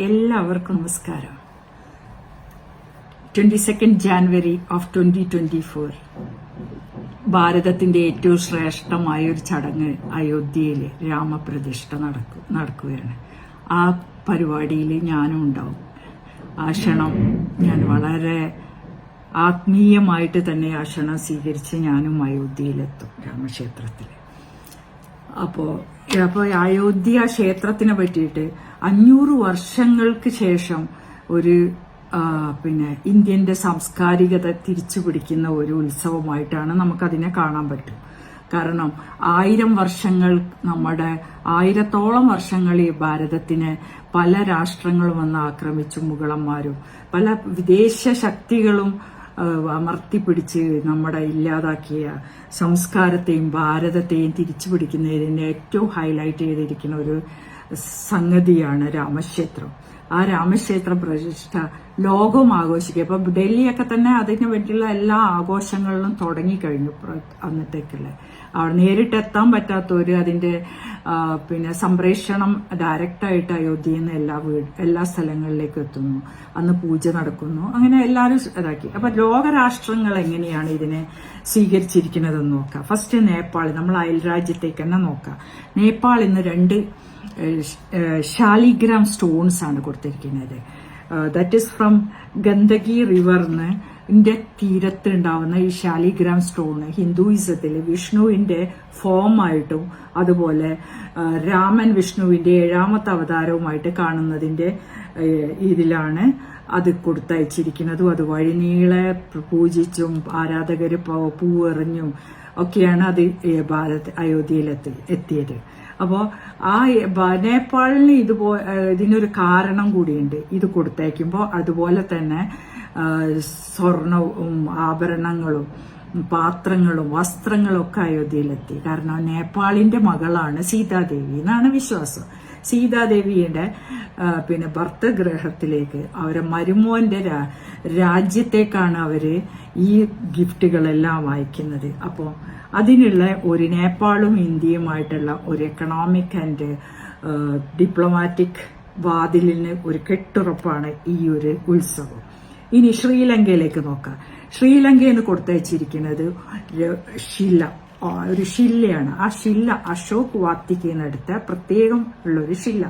എല്ലാവർക്കും നമസ്കാരം. Twenty second January of twenty twenty four. ഭാരതത്തിന്റെ ഏറ്റവും ശ്രേഷ്ഠമായ ഒരു ചടങ്ങ് അയോധ്യയിൽ രാമപ്രതിഷ്ഠ നടക്കു നടക്കുകയാണ്. ആ പരിപാടിയിൽ ഞാനും ഉണ്ടാവും. ആ ക്ഷണം ഞാൻ വളരെ ആത്മീയമായിട്ട് തന്നെ ആ ക്ഷണം സ്വീകരിച്ച് ഞാനും അയോധ്യയിലെത്തും രാമക്ഷേത്രത്തിൽ അപ്പോൾ അപ്പോൾ അയോധ്യ ക്ഷേത്രത്തിനെ പറ്റിയിട്ട് അഞ്ഞൂറ് വർഷങ്ങൾക്ക് ശേഷം ഒരു പിന്നെ ഇന്ത്യന്റെ സാംസ്കാരികത തിരിച്ചു പിടിക്കുന്ന ഒരു ഉത്സവമായിട്ടാണ് നമുക്കതിനെ കാണാൻ പറ്റും. കാരണം ആയിരം വർഷങ്ങൾ നമ്മുടെ ആയിരത്തോളം വർഷങ്ങൾ ഈ ഭാരതത്തിനെ പല രാഷ്ട്രങ്ങളും വന്ന് ആക്രമിച്ചു മുഗളന്മാരും പല വിദേശ ശക്തികളും അമർത്തിപ്പിടിച്ച് നമ്മുടെ ഇല്ലാതാക്കിയ സംസ്കാരത്തെയും ഭാരതത്തെയും തിരിച്ചു പിടിക്കുന്നതിന് ഏറ്റവും ഹൈലൈറ്റ് ചെയ്തിരിക്കുന്ന ഒരു സംഗതിയാണ് രാമക്ഷേത്രം. ആ രാമക്ഷേത്ര പ്രതിഷ്ഠ ലോകവും ആഘോഷിക്കുക ഇപ്പൊ ഡൽഹിയൊക്കെ തന്നെ അതിന് വേണ്ടിയുള്ള എല്ലാ ആഘോഷങ്ങളിലും തുടങ്ങിക്കഴിഞ്ഞു അന്നത്തേക്കുള്ള അവിടെ നേരിട്ട് എത്താൻ പറ്റാത്തവര് അതിന്റെ പിന്നെ സംപ്രേഷണം ഡയറക്റ്റായിട്ട് അയോധ്യയിൽ നിന്ന് എല്ലാ വീട് എല്ലാ സ്ഥലങ്ങളിലേക്കും എത്തുന്നു. അന്ന് പൂജ നടക്കുന്നു. അങ്ങനെ എല്ലാവരും ഇതാക്കി. അപ്പൊ ലോകരാഷ്ട്രങ്ങൾ എങ്ങനെയാണ് ഇതിനെ സ്വീകരിച്ചിരിക്കുന്നതെന്ന് നോക്കാം. ഫസ്റ്റ് നേപ്പാൾ നമ്മൾ അയൽ രാജ്യത്തേക്ക് തന്നെ നോക്കാം. നേപ്പാൾ ഇന്ന് രണ്ട് ഷാലിഗ്രാം സ്റ്റോൺസ് ആണ് കൊടുത്തിരിക്കുന്നത്. ദാറ്റ് ഈസ് ഫ്രം ഗന്ദഗി റിവറിന് ന്റെ തീരത്ത് ഉണ്ടാവുന്ന ഈ ശാലിഗ്രാം സ്റ്റോൺ ഹിന്ദുയിസത്തിൽ വിഷ്ണുവിന്റെ ഫോം ആയിട്ടും അതുപോലെ രാമൻ വിഷ്ണുവിന്റെ ഏഴാമത്തെ അവതാരവുമായിട്ട് കാണുന്നതിന്റെ ഇതിലാണ് അത് കൊടുത്തയച്ചിരിക്കുന്നതും. അത് വഴിനീളെ പൂജിച്ചും ആരാധകർ പൂവെറിഞ്ഞും ഒക്കെയാണ് അത് ഭാരത് ഭാരത് അയോധ്യയിലെത്തി എത്തിയത്. അപ്പോൾ ആ നേപ്പാളിന് ഇതുപോ ഇതിനൊരു കാരണം കൂടിയുണ്ട്. ഇത് കൊടുത്തയക്കുമ്പോൾ അതുപോലെ തന്നെ സ്വർണവും ആഭരണങ്ങളും പാത്രങ്ങളും വസ്ത്രങ്ങളും ഒക്കെ അയോധ്യയിലെത്തി. കാരണം നേപ്പാളിന്റെ മകളാണ് സീതാദേവി എന്നാണ് വിശ്വാസം. സീതാദേവിയുടെ പിന്നെ ഭർത്തഗ്രഹത്തിലേക്ക് അവരെ മരുമോന്റെ രാജ്യത്തേക്കാണ് അവർ ഈ ഗിഫ്റ്റുകളെല്ലാം വായിക്കുന്നത്. അപ്പോൾ അതിനുള്ള ഒരു നേപ്പാളും ഇന്ത്യയുമായിട്ടുള്ള ഒരു എക്കണോമിക് ആൻഡ് ഡിപ്ലോമാറ്റിക് വാതിലിന് ഒരു കെട്ടുറപ്പാണ് ഈ ഒരു ഉത്സവം. ഇനി ശ്രീലങ്കയിലേക്ക് നോക്കാം. ശ്രീലങ്കയിൽ നിന്ന് കൊടുത്തയച്ചിരിക്കുന്നത് ശില. ഒരു ശില്ലയാണ് ആ ശില്ല അശോക് വാത്തിക്കയിൽ എടുത്ത പ്രത്യേകം ഉള്ള ഒരു ശില്ല.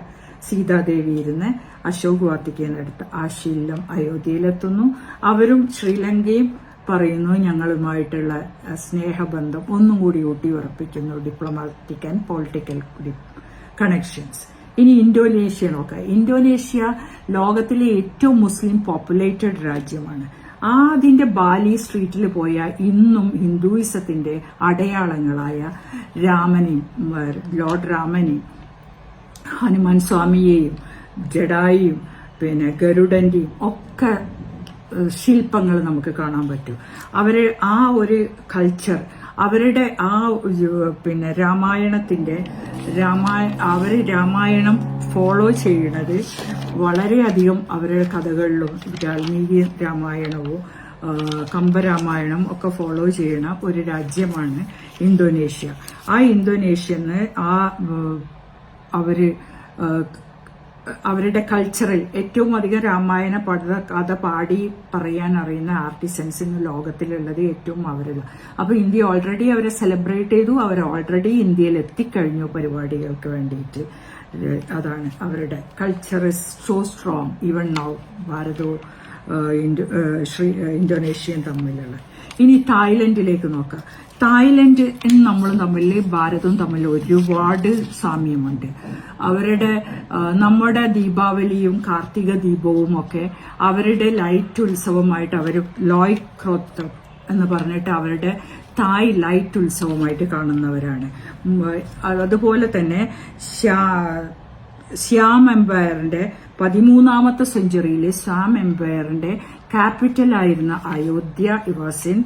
സീതാദേവി ഇരുന്ന് അശോക് വാത്തിക്കയിൽ എടുത്ത ആ ശില്ലം അയോധ്യയിലെത്തുന്നു. അവരും ശ്രീലങ്കയും പറയുന്നു ഞങ്ങളുമായിട്ടുള്ള സ്നേഹബന്ധം ഒന്നും കൂടി ഊട്ടി ഉറപ്പിക്കുന്നു ഡിപ്ലോമാറ്റിക് ആൻഡ് പൊളിറ്റിക്കൽ കണക്ഷൻസ് ഇനി ഇന്തോനേഷ്യ നോക്കുക ഇന്തോനേഷ്യ ലോകത്തിലെ ഏറ്റവും മുസ്ലിം പോപ്പുലേറ്റഡ് രാജ്യമാണ്. ആ അതിന്റെ ബാലി സ്ട്രീറ്റിൽ പോയ ഇന്നും ഹിന്ദുയിസത്തിന്റെ അടയാളങ്ങളായ രാമനെയും ലോർഡ് രാമനെയും ഹനുമാൻ സ്വാമിയെയും ജഡായിയും പിന്നെ ഗരുഡന്റെയും ഒക്കെ ശില്പങ്ങൾ നമുക്ക് കാണാൻ പറ്റും. അവരെ ആ ഒരു കൾച്ചർ അവരുടെ ആ പിന്നെ രാമായണത്തിന്റെ രാമായ അവർ രാമായണം ഫോളോ ചെയ്യുന്നത് വളരെയധികം അവരുടെ കഥകളിലും വാൽമീകി രാമായണവും കമ്പരാമായണം ഒക്കെ ഫോളോ ചെയ്യുന്ന ഒരു രാജ്യമാണ് ഇന്തോനേഷ്യ. ആ ഇന്തോനേഷ്യന്ന് ആ അവർ അവരുടെ കൾച്ചറിൽ ഏറ്റവും അധികം രാമായണ പട കഥ പാടി പറയാൻ അറിയുന്ന ആർട്ടിസൻസ് ഇന്ന് ലോകത്തിലുള്ളത് ഏറ്റവും അവരില്ല അപ്പൊ ഇന്ത്യ ഓൾറെഡി അവരെ സെലിബ്രേറ്റ് ചെയ്തു അവർ ഓൾറെഡി ഇന്ത്യയിൽ എത്തിക്കഴിഞ്ഞു പരിപാടികൾക്ക് വേണ്ടിയിട്ട്. അതാണ് അവരുടെ culture is so strong even now ഭാരതവും Shri ഇന്തോനേഷ്യയും തമ്മിലുള്ള. ഇനി തായ്ലൻഡിലേക്ക് നോക്കാം. തായ്ലൻഡ് നമ്മൾ തമ്മിൽ ഭാരതവും തമ്മിൽ ഒരുപാട് സാമ്യമുണ്ട്. അവരുടെ നമ്മുടെ ദീപാവലിയും കാർത്തിക ദീപവും ഒക്കെ അവരുടെ ലൈറ്റ് ഉത്സവമായിട്ട് അവർ ലോയ് ക്രോത്തം എന്ന് പറഞ്ഞിട്ട് അവരുടെ തായ് ലൈറ്റ് ഉത്സവമായിട്ട് കാണുന്നവരാണ്. അതുപോലെ തന്നെ ശ്യാ- എംപയറിന്റെ പതിമൂന്നാമത്തെ സെഞ്ചുറിയിലെ ശ്യാം എംപയറിന്റെ ക്യാപിറ്റൽ ആയിരുന്ന അയോധ്യ ഇവാസിൻ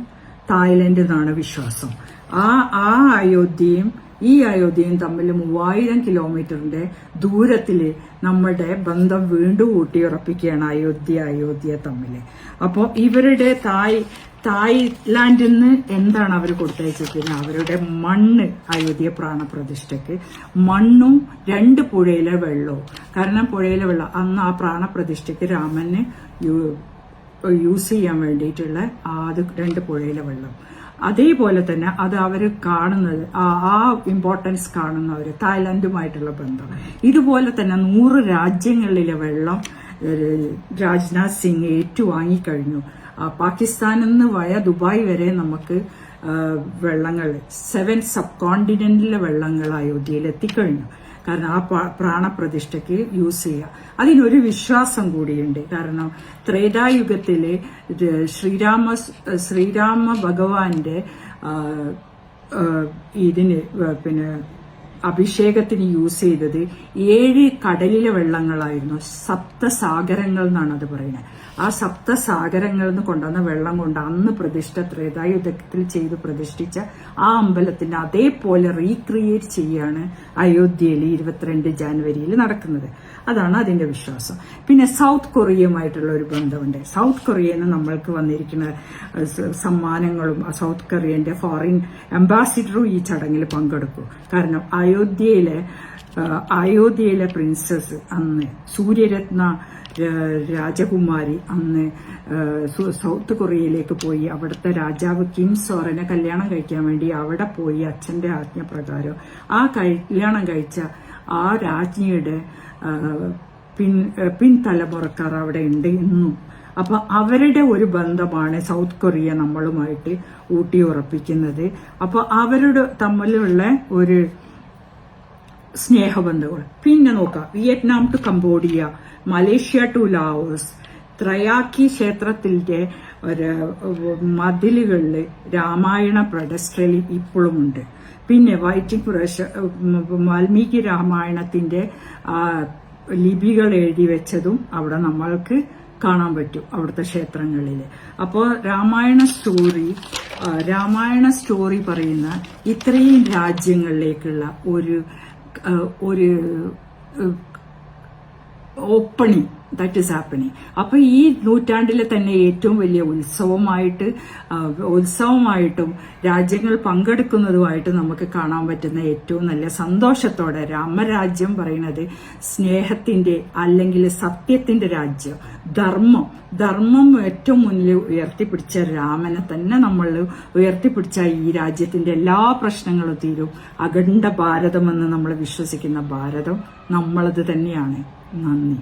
തായ്ലൻഡ് എന്നാണ് വിശ്വാസം. ആ ആ അയോധ്യയും ഈ അയോധ്യയും തമ്മിൽ മൂവായിരം കിലോമീറ്ററിന്റെ ദൂരത്തിൽ നമ്മുടെ ബന്ധം വീണ്ടും ഊട്ടിയുറപ്പിക്കുകയാണ് അയോധ്യ അയോധ്യ തമ്മിൽ അപ്പോൾ ഇവരുടെ തായ് തായ്ലാന്റിൽ നിന്ന് എന്താണ് അവർ കൊടുത്തയച്ചിരിക്കുന്നത് അവരുടെ മണ്ണ് അയോധ്യ പ്രാണപ്രതിഷ്ഠയ്ക്ക് മണ്ണും രണ്ട് പുഴയിലെ വെള്ളവും. കാരണം പുഴയിലെ വെള്ളം അന്ന് ആ പ്രാണപ്രതിഷ്ഠയ്ക്ക് രാമന് യൂസ് ചെയ്യാൻ വേണ്ടിയിട്ടുള്ള അത് രണ്ട് പുഴയിലെ വെള്ളം. അതേപോലെ തന്നെ അത് അവർ കാണുന്നത് ആ- ഇമ്പോർട്ടൻസ് കാണുന്ന കാണുന്നവർ തായ്ലാന്റുമായിട്ടുള്ള ബന്ധം. ഇതുപോലെ തന്നെ നൂറ് രാജ്യങ്ങളിലെ വെള്ളം രാജ്നാഥ് സിംഗ് ഏറ്റുവാങ്ങിക്കഴിഞ്ഞു. പാകിസ്ഥാനിൽ നിന്ന് വയ ദുബായ് വരെ നമുക്ക് വെള്ളങ്ങൾ സെവൻ സബ് കോണ്ടിനെന്റിലെ വെള്ളങ്ങൾ അയോധ്യയിൽ എത്തിക്കഴിഞ്ഞു. കാരണം ആ പ്രാണപ്രതിഷ്ഠയ്ക്ക് യൂസ് ചെയ്യുക. അതിനൊരു വിശ്വാസം കൂടിയുണ്ട്. കാരണം ത്രേതായുഗത്തിലെ ശ്രീരാമ ശ്രീരാമ ഭഗവാന്റെ ഇതിന് പിന്നെ അഭിഷേകത്തിന് യൂസ് ചെയ്തത് ഏഴ് കടലിലെ വെള്ളങ്ങളായിരുന്നു. സപ്തസാഗരങ്ങൾ എന്നാണ് അത് പറയുന്നത്. ആ സപ്തസാഗരങ്ങളിൽ നിന്ന് കൊണ്ടുവന്ന വെള്ളം കൊണ്ട് അന്ന് പ്രതിഷ്ഠ ത്രേതായുധത്തിൽ ചെയ്ത് പ്രതിഷ്ഠിച്ച ആ അമ്പലത്തിന്റെ അതേപോലെ റീക്രിയേറ്റ് ചെയ്യാണ് അയോധ്യയിൽ ഇരുപത്തിരണ്ട് ജാനുവരിയിൽ നടക്കുന്നത്. അതാണ് അതിന്റെ വിശ്വാസം. പിന്നെ സൗത്ത് കൊറിയയുമായിട്ടുള്ള ഒരു ബന്ധമുണ്ട്. സൗത്ത് കൊറിയയിൽ നമ്മൾക്ക് വന്നിരിക്കുന്ന സമ്മാനങ്ങളും സൗത്ത് കൊറിയന്റെ ഫോറിൻ അംബാസിഡറും ഈ ചടങ്ങിൽ പങ്കെടുക്കും. കാരണം അയോധ്യയിലെ അയോധ്യയിലെ പ്രിൻസസ് അന്ന് സൂര്യരത്ന രാജകുമാരി അന്ന് സൗത്ത് കൊറിയയിലേക്ക് പോയി. അവിടുത്തെ രാജാവ് കിം സോറനെ കല്യാണം കഴിക്കാൻ വേണ്ടി അവിടെ പോയി അച്ഛന്റെ ആജ്ഞ പ്രകാരം. ആ കല്യാണം കഴിച്ച ആ രാജ്ഞിയുടെ പിൻ പിൻതലമുറക്കാർ അവിടെ ഉണ്ട് ഇന്നും അപ്പൊ അവരുടെ ഒരു ബന്ധമാണ് സൗത്ത് കൊറിയ നമ്മളുമായിട്ട് ഊട്ടി ഉറപ്പിക്കുന്നത് അപ്പൊ അവരുടെ തമ്മിലുള്ള ഒരു സ്നേഹബന്ധങ്ങൾ. പിന്നെ നോക്കാം Vietnam to Cambodia Malaysia to Laos ത്രയാക്കി ക്ഷേത്രത്തിന്റെ ഒരു മതിലുകളിൽ രാമായണ പ്രഡസ്ട്രലി ഇപ്പോഴും ഉണ്ട്. പിന്നെ വൈറ്റി പ്രദേശ വാൽമീകി രാമായണത്തിന്റെ ലിപികൾ എഴുതി വെച്ചതും അവിടെ നമ്മൾക്ക് കാണാൻ പറ്റും അവിടുത്തെ ക്ഷേത്രങ്ങളിൽ അപ്പോൾ രാമായണ സ്റ്റോറി രാമായണ സ്റ്റോറി പറയുന്ന ഇത്രയും രാജ്യങ്ങളിലേക്കുള്ള ഒരു ആ, ഒരു ഓപ്പണിംഗ് ദാറ്റ് ഇസ് ഹാപ്പനിങ് അപ്പൊ ഈ നൂറ്റാണ്ടിലെ തന്നെ ഏറ്റവും വലിയ ഉത്സവമായിട്ട് ഉത്സവമായിട്ടും രാജ്യങ്ങൾ പങ്കെടുക്കുന്നതുമായിട്ട് നമുക്ക് കാണാൻ പറ്റുന്ന ഏറ്റവും നല്ല സന്തോഷത്തോടെ രാമരാജ്യം പറയുന്നത് സ്നേഹത്തിന്റെ അല്ലെങ്കിൽ സത്യത്തിന്റെ രാജ്യം ധർമ്മം. ധർമ്മം ഏറ്റവും മുന്നിൽ ഉയർത്തിപ്പിടിച്ച രാമനെ തന്നെ നമ്മൾ ഉയർത്തിപ്പിടിച്ച ഈ രാജ്യത്തിന്റെ എല്ലാ പ്രശ്നങ്ങളും തീരും. അഖണ്ഡ ഭാരതമെന്ന് നമ്മൾ വിശ്വസിക്കുന്ന ഭാരതം നമ്മളത് തന്നെയാണ്. നന്ദി.